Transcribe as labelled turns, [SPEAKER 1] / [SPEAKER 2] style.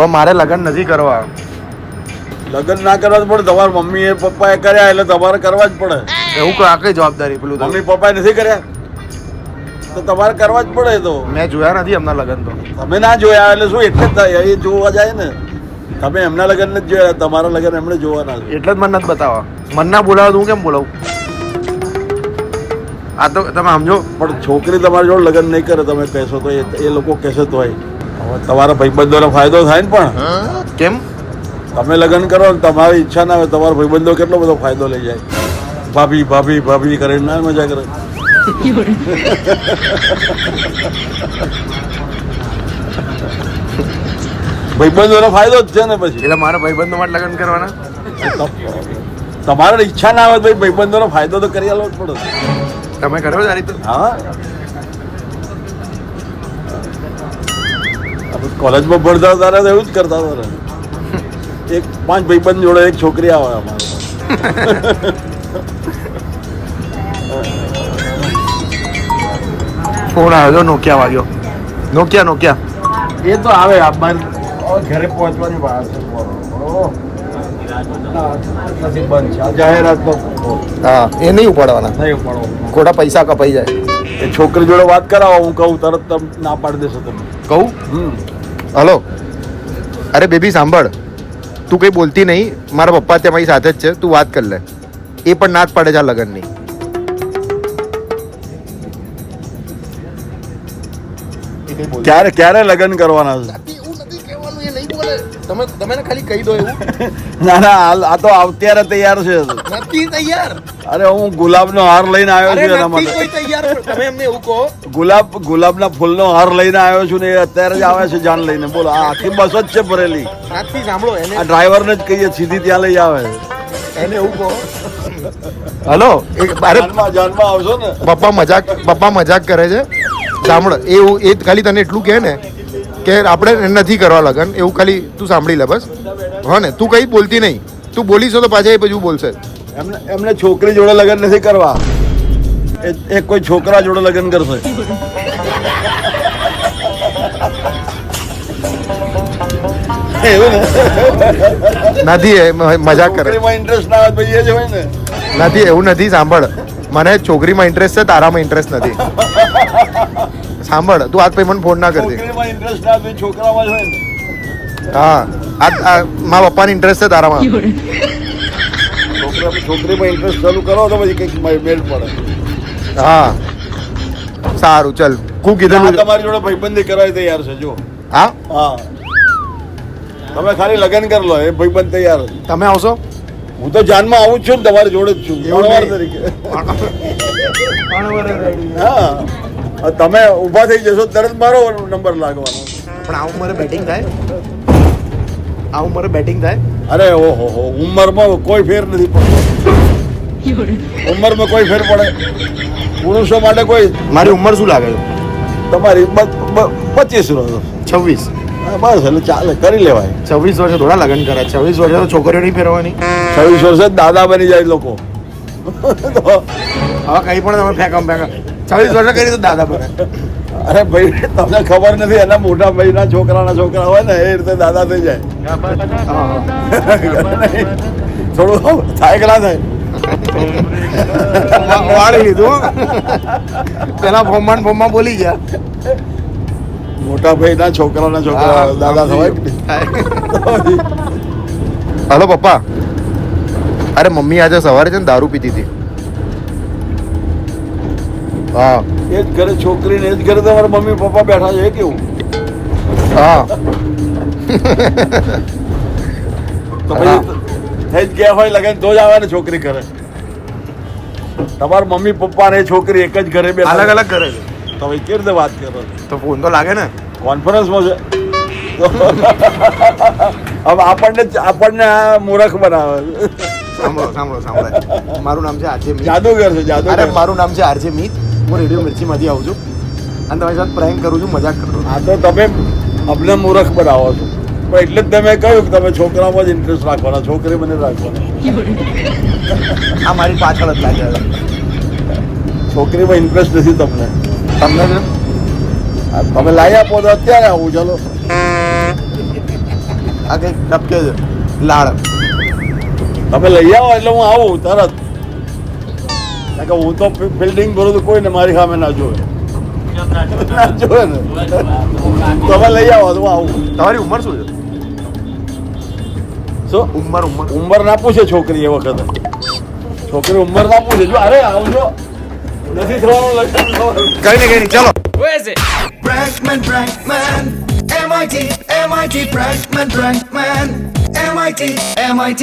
[SPEAKER 1] પણ મારે લગ્ન નથી કરવા.
[SPEAKER 2] લગ્ન ના કરવા પડે તમારા મમ્મી એ પપ્પાએ કર્યા એટલે તમારે કરવા જ પડે.
[SPEAKER 1] એવું કોઈ આ જવાબદારી પેલું
[SPEAKER 2] મમ્મી પપ્પાએ નથી કર્યા? તો તમારે કરવા જ પડે તો.
[SPEAKER 1] મેં જોયા નથી એમના લગ્ન તો.
[SPEAKER 2] તમે ના જોયા એટલે શું એટલે જ થાય? એ જોવા જાય ને. તમે એમના લગ્ન નથી જોયા તમારા લગ્ન એમણે જોવાના છે.
[SPEAKER 1] એટલે જ મને નથી બતાવવા. મન ના બોલાવો હું કેમ બોલાવું? આ તો તમે સમજો.
[SPEAKER 2] પણ છોકરી તમારી જોડે લગ્ન નહીં કરે તમે કહેશો તો એ એ લોકો કહેશે તો હવે તમારા ભાઈબંધોને ફાયદો થાય ને પણ?
[SPEAKER 1] કેમ?
[SPEAKER 2] તમે લગ્ન કરો ને તમારી ઈચ્છા ના હોય તમારા ભાઈબંધો કેટલો બધો ફાયદો લઈ જાય? ભાભી ભાભી ભાભી કરીને ના મજા કરે. ભાઈબંધોનો ફાયદો જ છે ને પછી?
[SPEAKER 1] એટલે મારા ભાઈબંધો માટે લગ્ન કરવાના?
[SPEAKER 2] તમારે ઈચ્છા ના હોય ભાઈ ભાઈબંધોનો ફાયદો તો કરી આલો જ પડો.
[SPEAKER 1] તમે આ રીતે?
[SPEAKER 2] હા. કોલેજમાં ભણતા હતા તો એવું જ કરતા હતા ને. એક પાંચ ભાઈબંધ જોડે એક છોકરી આવે અમારે.
[SPEAKER 1] ફોન આવ્યો નોકિયા વાગ્યો નોકિયા નોકિયા
[SPEAKER 2] એ તો આવે આ ઘરે પહોંચવાની વાત છે. જાહેરાત
[SPEAKER 1] હા એ નહીં ઉપાડવાના.
[SPEAKER 2] નહીં પડો
[SPEAKER 1] ખોટા પૈસા કપાઈ જાય.
[SPEAKER 2] એ છોકરી જોડે વાત કરાવો હું કહું તરત તમ ના પાડી દેશો તમે
[SPEAKER 1] કહું?
[SPEAKER 2] હમ.
[SPEAKER 1] હલો. અરે બેબી, સાંભળ. તું કંઈ બોલતી નહીં. મારા પપ્પા ત્યાં મારી સાથે જ છે. તું વાત કર લે. એ પણ ના જ પાડે છે આ લગ્નની.
[SPEAKER 2] ક્યારે ક્યારે લગ્ન કરવાના છે?
[SPEAKER 1] એવું એ નહીં બોલે તમે તમે ને ખાલી કહી દો એવું?
[SPEAKER 2] ના ના આ તો અત્યારે તૈયાર છે
[SPEAKER 1] નથી તૈયાર?
[SPEAKER 2] અરે હું ગુલાબનો હાર લઈને આવ્યો છું એના માટે.
[SPEAKER 1] કોઈ તૈયાર તમે એમને એવું કહો.
[SPEAKER 2] ગુલાબ ગુલાબના ફૂલનો હાર લઈને આવ્યો છું ને એ અત્યારે જ આવે છે જાન લઈને. બોલો આ આખી બસ જ છે ભરેલી.
[SPEAKER 1] નાથી સાંભળો એને
[SPEAKER 2] આ ડ્રાઈવરને જ કહીએ સીધી ત્યાં લઈ આવે.
[SPEAKER 1] એને એવું કહો. હલો. અરે
[SPEAKER 2] જાનમાં જાનમાં આવશો ને.
[SPEAKER 1] પપ્પા મજાક પપ્પા મજાક કરે છે. સાંભળ એવું એ ખાલી તને એટલું કહે ને કે આપણે નથી કરવા લગન એવું ખાલી તું સાંભળી લે બસ. હા ને તું કઈ બોલતી નહીં. તું બોલીશો તો પાછા એ બધું બોલશે.
[SPEAKER 2] એમને છોકરી જોડે લગ્ન નથી કરવા. એ કોઈ છોકરા જોડે લગન કરશે.
[SPEAKER 1] નથી મજાક કરે.
[SPEAKER 2] ઇન્ટરેસ્ટ ના એ જ હોય ને.
[SPEAKER 1] નથી એવું નથી સાંભળ. મને છોકરીમાં ઇન્ટરેસ્ટ છે તારામાં ઇન્ટરેસ્ટ નથી. સાંભળ તું આજ પછી મને ફોન ના
[SPEAKER 2] કરી ઇન્ટરેસ્ટ ના છોકરામાં હોય
[SPEAKER 1] હા આ આ મારા પપ્પાની ઇન્ટરેસ્ટ છે તારામાં.
[SPEAKER 2] છોકરા છોકરીમાં ઇન્ટરેસ્ટ ચાલુ કરો તો પછી કંઈક મેળ પડે.
[SPEAKER 1] હા. સારું ચલ. કું
[SPEAKER 2] કીધું
[SPEAKER 1] કીધેલું
[SPEAKER 2] તમારી જોડે ભાઈબંધી કરાવી તૈયાર છે જો.
[SPEAKER 1] હા?
[SPEAKER 2] હા. તમે ખાલી લગન કરી લો એ ભાઈબંધ તૈયાર
[SPEAKER 1] તમે આવશો?
[SPEAKER 2] હું તો જાનમાં આવું જ છું ને તમારી જોડે જ છું. તરીકે. હા. તમે ઊભા થઈ જશો તરત મારો નંબર લાગવાનો.
[SPEAKER 1] પણ આ ઉંમરે બેટિંગ થાય? આ ઉંમરે બેટિંગ થાય?
[SPEAKER 2] અરે ઓહો હો ઉંમરમાં કોઈ ફેર નથી પડતો. ઉંમરમાં કોઈ ફેર પડે. પુરુષો માટે કોઈ
[SPEAKER 1] મારી ઉંમર શું લાગે
[SPEAKER 2] તમારી પચીસ
[SPEAKER 1] છવ્વીસ.
[SPEAKER 2] બસ એટલે ચાલે કરી લેવાય.
[SPEAKER 1] છવ્વીસ વર્ષે થોડા લગ્ન કરે છવ્વીસ વર્ષે તો છોકરીઓ નહીં ફેરવાની.
[SPEAKER 2] છવ્વીસ વર્ષે દાદા બની જાય લોકો.
[SPEAKER 1] હવે કઈ પણ તમે ફેંકમ ફેંકમ. છવ્વીસ વર્ષ કરી દાદા બને
[SPEAKER 2] અરે ભાઈ તમને ખબર નથી એના મોટા ભાઈના છોકરાના છોકરા હોય ને એ રીતે દાદા થઈ જાય. થોડું થાય કે ના થાય?
[SPEAKER 1] વાળી લીધું. પેલા ફોર્મમાં ફોર્મમાં બોલી ગયા.
[SPEAKER 2] મોટા ભાઈના છોકરાના છોકરા દાદા થવાય.
[SPEAKER 1] હાલો પપ્પા. અરે મમ્મી આજે સવારે છે ને દારૂ પીતી હતી. હા.
[SPEAKER 2] એ જ ઘરે છોકરીને એ જ ઘરે તમારા મમ્મી પપ્પા બેઠા છે કેવું?
[SPEAKER 1] હા.
[SPEAKER 2] તો પછી થઈ જ ગયા હોય લગન તો જ આવે ને છોકરી ઘરે. તમારા મમ્મી પપ્પા ને છોકરી એક જ ઘરે બે
[SPEAKER 1] અલગ અલગ છે.
[SPEAKER 2] તો ભાઈ કેવી રીતે વાત કરો?
[SPEAKER 1] તો ફોન તો લાગે ને.
[SPEAKER 2] કોન્ફરન્સમાં છે. હવે આપણને આપણને આ મૂર્ખ બનાવે.
[SPEAKER 1] સાંભળો સાંભળો સાંભળો. મારું નામ છે આરજે
[SPEAKER 2] જાદુગર છે જાદુગર.
[SPEAKER 1] મારું નામ છે આરજે મીત. હું રેડિયો મિર્ચીમાંથી આવું છું. અને તમારી સાથે પ્રેન્ક કરું છું મજાક કરું છું.
[SPEAKER 2] આ તો તમે અમને મૂર્ખ બનાવો છો. પણ એટલે જ તમે કહ્યું કે તમે છોકરામાં જ ઇન્ટરેસ્ટ રાખવાના છોકરી મને રાખવાના.
[SPEAKER 1] આ મારી પાછળ જ લાગે.
[SPEAKER 2] છોકરીમાં ઇન્ટરેસ્ટ નથી તમને?
[SPEAKER 1] તમને
[SPEAKER 2] તમે લાવી આપો તો અત્યારે આવું ચાલો.
[SPEAKER 3] આ કંઈક ટપકે છે. લાળ.
[SPEAKER 2] તમે લઈ આવો એટલે હું આવું તરત. કે હું તો ફિલ્ડિંગ કરું તો કોઈને મારી સામે ના જોવે. ના જોવે ને. તમે લઈ આવો તો આવું.
[SPEAKER 3] તમારી ઉંમર શું છે?
[SPEAKER 2] શું?
[SPEAKER 3] ઉંમર ઉંમર.
[SPEAKER 2] ઉંમર ના પૂછે છોકરી એ વખતે. છોકરી ઉંમર ના પૂછે. જો અરે આવજો. નથી થવાનું લક્ષણ
[SPEAKER 3] કઈ નહીં કઈ ચાલો.
[SPEAKER 1] Prankman, Prankman, MIT, MIT, Prankman, Prankman, MIT, MIT.